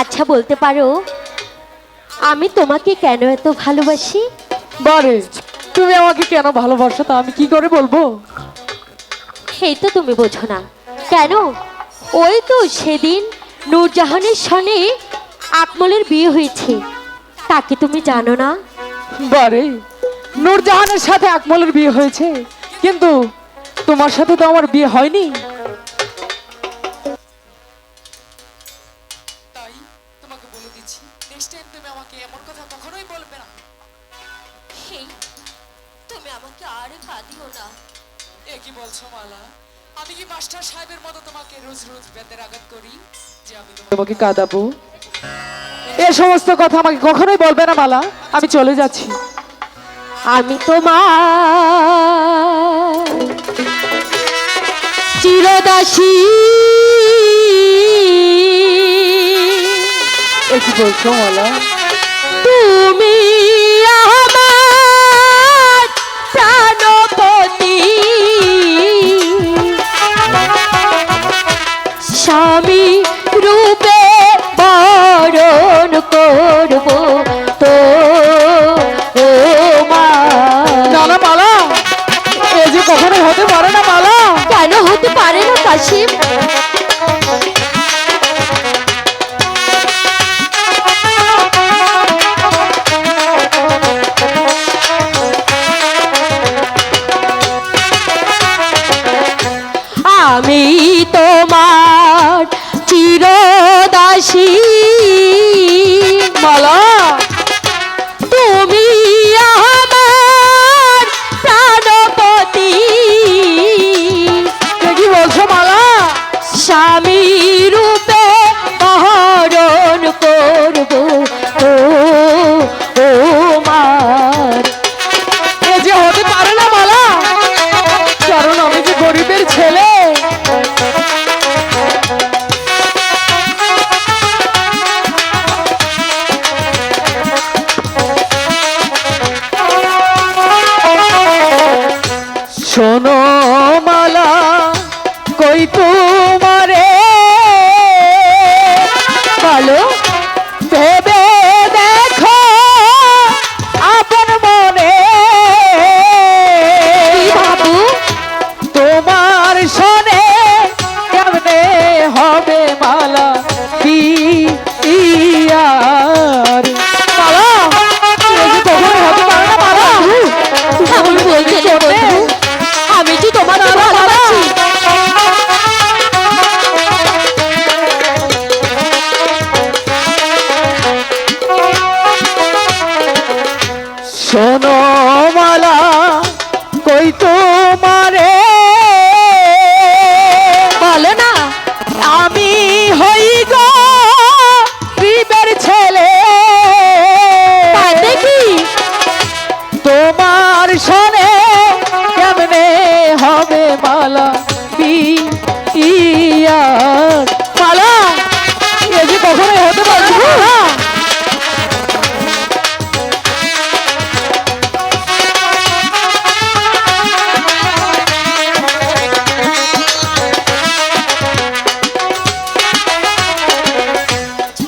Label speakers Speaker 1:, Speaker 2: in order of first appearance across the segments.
Speaker 1: আচ্ছা বলতে পারো আমি তোমাকে কেন এত ভালোবাসি?
Speaker 2: বারে তুমি আমাকে কেন ভালোবাসো তা আমি কি করে বলব?
Speaker 1: সেই তো তুমি বোঝো না। কেন? ওই তো সেদিন নূরজাহানের সনে আকমলের বিয়ে হয়েছে। তাকে তুমি জানো না?
Speaker 2: বারে নূরজাহানের সাথে আকমলের বিয়ে হয়েছে কিন্তু তোমার সাথে তো আমার বিয়ে হয়নি।
Speaker 3: তুমি আমাকে
Speaker 1: আর কাঁদিও না।
Speaker 3: এ কি বলছো মালা? আমি কি মাস্টার সাহেবের মতো তোমাকে রোজ রোজ বেতের আঘাত করি যে আমি তোমাকে
Speaker 2: তোমাকে কাঁদাবো? এ সমস্ত কথা আমাকে কখনোই বলবে না মালা। আমি চলে যাচ্ছি।
Speaker 1: আমি তোমার চিরদাসী।
Speaker 2: এ কি বলছো মালা?
Speaker 1: তুমি
Speaker 2: বিয়ার মালা এ যে কখনোই হতে পারে না মালা।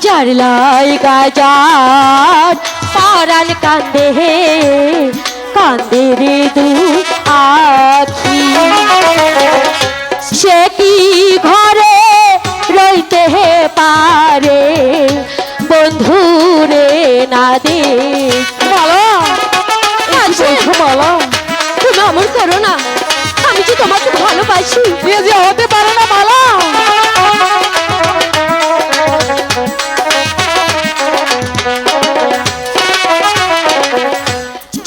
Speaker 1: যার লাই গাজার পারাল কান্দে কান্দে রে দু
Speaker 2: বলছো মালা?
Speaker 1: তুমি অমর করো না আমি যে তোমাকে ভালোবাসি।
Speaker 2: এ যে হতে পারে না মালা।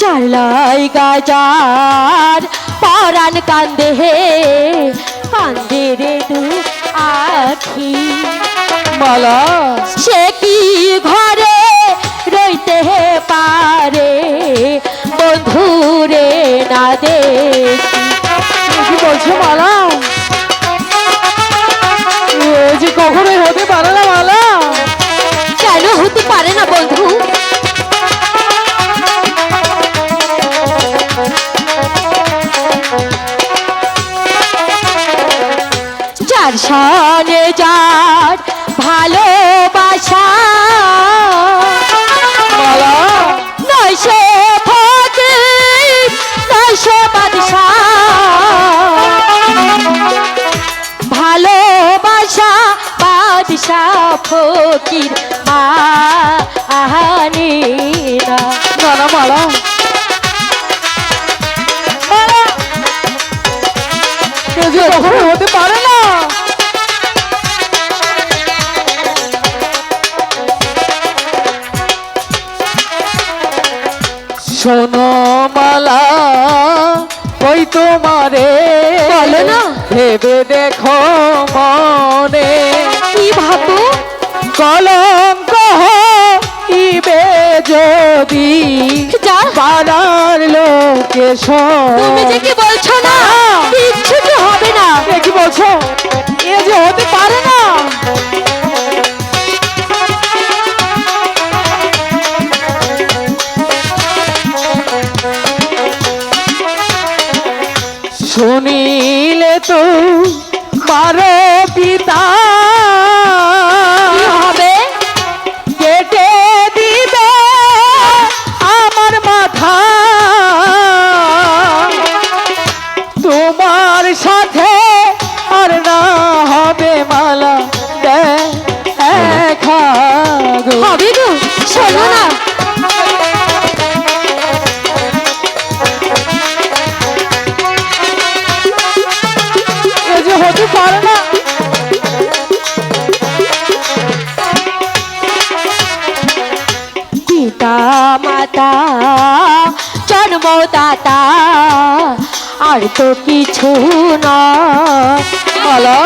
Speaker 1: চালাই গাজার পরাণ কান্দে হে কান্দে রে দু আখি।
Speaker 2: মালা।
Speaker 1: সে কি ঘরে রইতে পারে? বন্ধুরে না দেখি
Speaker 2: কি বলছো মালা? যে কখনোই হতে পারে না মালা।
Speaker 1: কেন হতে পারে না বন্ধু? যার ফকির মা আহানি না
Speaker 2: মালা। কখনো হতে পারে না। শোনো মালা ওই তোমারে
Speaker 1: বলো না।
Speaker 2: ভেবে দেখো। লোকে
Speaker 1: তুমি যে কি বলছো না তো হবে না।
Speaker 2: এ কি বলছো? এ যে হতে পারে না। শুনিলে তো মারো পিতা
Speaker 1: জন্মদাতা আর তো কিছু না
Speaker 2: মালা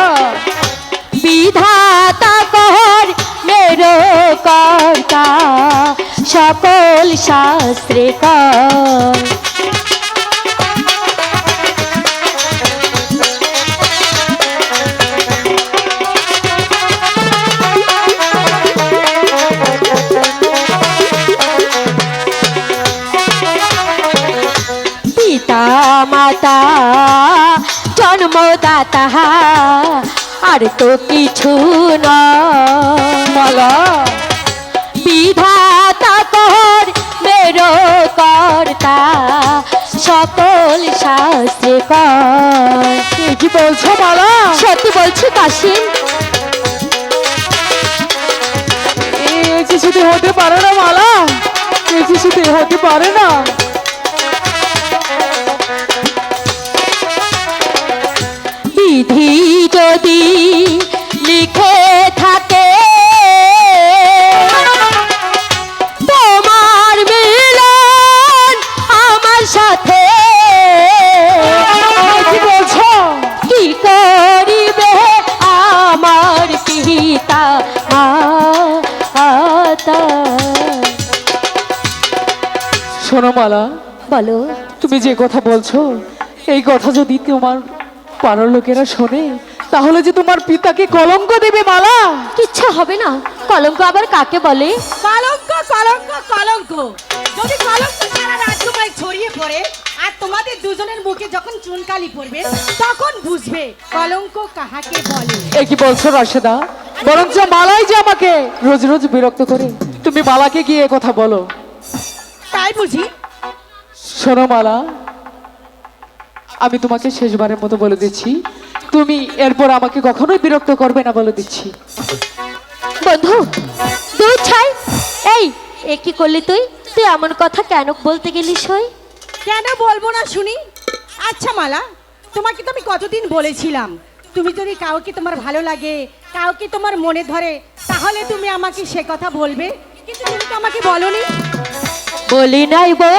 Speaker 1: বিধাতা কর মেরো কর্তা সকল শাস্ত্রে কর। মাতা জন্মদাতা আর তো কিছু না
Speaker 2: মালা
Speaker 1: বিধাতা কর মেরো কর্তা সকল শাস্ত্রে
Speaker 2: এ কি বলছো মালা
Speaker 1: সত্যি বলছি কাশিম
Speaker 2: এ কিছুতে হতে পারে না মালা কিছুতে হতে পারে না। মালা
Speaker 1: বলো।
Speaker 2: তুমি যে কথা বলছো এই কথা যদি তোমার পাড়ার লোকেরা শোনে তাহলে যে তোমার পিতাকে কলঙ্ক দেবে মালা।
Speaker 1: কিচ্ছু হবে না। কলঙ্ক আবার কাকে বলে?
Speaker 4: কলঙ্ক কলঙ্ক কলঙ্ক। যদি কলঙ্ক সারা রাজ্যময় ছড়িয়ে পড়ে আর তোমাদের দুজনের মুখে যখন চুনকালি পড়বে তখন বুঝবে কলঙ্ক কাহাকে বলে।
Speaker 2: এ কি বলছো রাশেদা? বরঞ্চ মালাই যে আমাকে রোজ রোজ বিরক্ত করে। তুমি মালাকে গিয়ে এ কথা বলো।
Speaker 4: তাই বুঝি?
Speaker 2: শোনো মালা আমি তোমাকে শেষবারের মতো বলে দিচ্ছি তুমি এরপর আমাকে কখনোই বিরক্ত করবে না বলে দিচ্ছি।
Speaker 1: বন্ধু দুধ ছাই। এই এ কি করলি তুই? তুই এমন কথা কেন বলতে গেলি সই?
Speaker 4: কেন বলব না শুনি? আচ্ছা মালা তোমাকে তো আমি কতদিন বলেছিলাম। তুমি যদি কাউকে তোমার ভালো লাগে কাউকে তোমার মনে ধরে তাহলে তুমি আমাকে সে কথা বলবে। কিন্তু তুমি তো আমাকে বলনি।
Speaker 1: বলি নাই বো